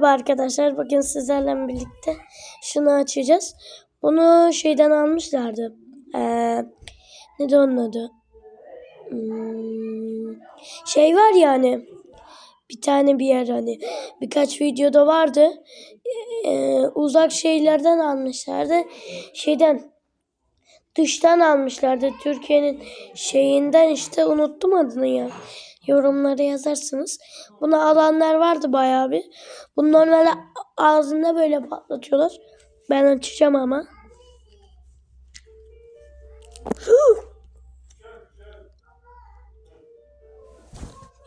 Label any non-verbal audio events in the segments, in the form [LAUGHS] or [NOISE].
Merhaba arkadaşlar. Bugün sizlerle birlikte şunu açacağız. Bunu şeyden almışlardı. Ee, ne de onun adı? Hmm, şey var yani. Bir tane bir yer hani. Birkaç videoda vardı. Ee, uzak şeylerden almışlardı. Şeyden dıştan almışlardı. Türkiye'nin şeyinden işte unuttum adını ya. Yorumlara yazarsınız. Bunu alanlar vardı bayağı bir. Bunu normalde ağzında böyle patlatıyorlar. Ben açacağım ama.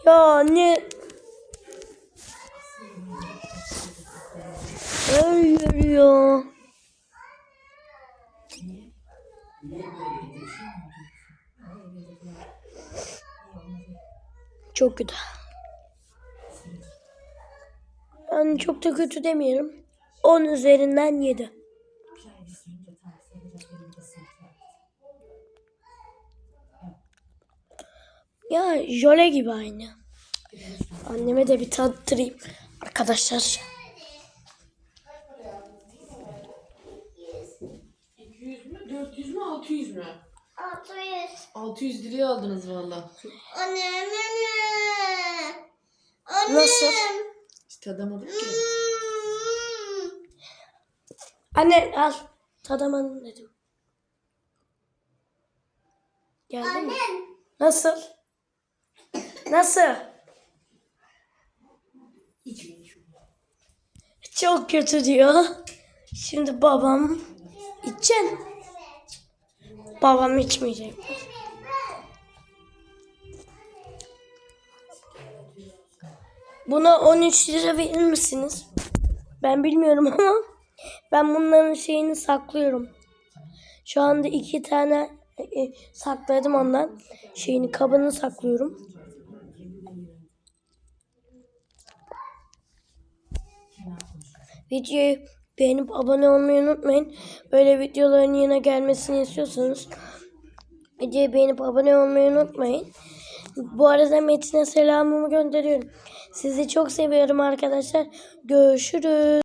Ya ne? Hayır ya. Çok kötü. Yani çok da kötü demiyorum. 10 üzerinden 7. Ya jöle gibi aynı. Anneme de bir tattırayım arkadaşlar. 200 mü? 400 mü? 600 mü? 600. 600 liraya aldınız valla. Anne, anne. Anne. Nasıl? Tadamadım ki. Anne al. Tadamadım dedim. Geldi mi? Nasıl? Nasıl? Çok kötü diyor. Şimdi babam içeceksin. Babam içmeyecek. Buna 13 lira verir misiniz? Ben bilmiyorum [LAUGHS] ama ben bunların şeyini saklıyorum. Şu anda iki tane e, e, sakladım ondan. Şeyini kabını saklıyorum. Videoyu beğenip abone olmayı unutmayın. Böyle videoların yine gelmesini istiyorsanız videoyu beğenip abone olmayı unutmayın. Bu arada Metin'e selamımı gönderiyorum. Sizi çok seviyorum arkadaşlar. Görüşürüz.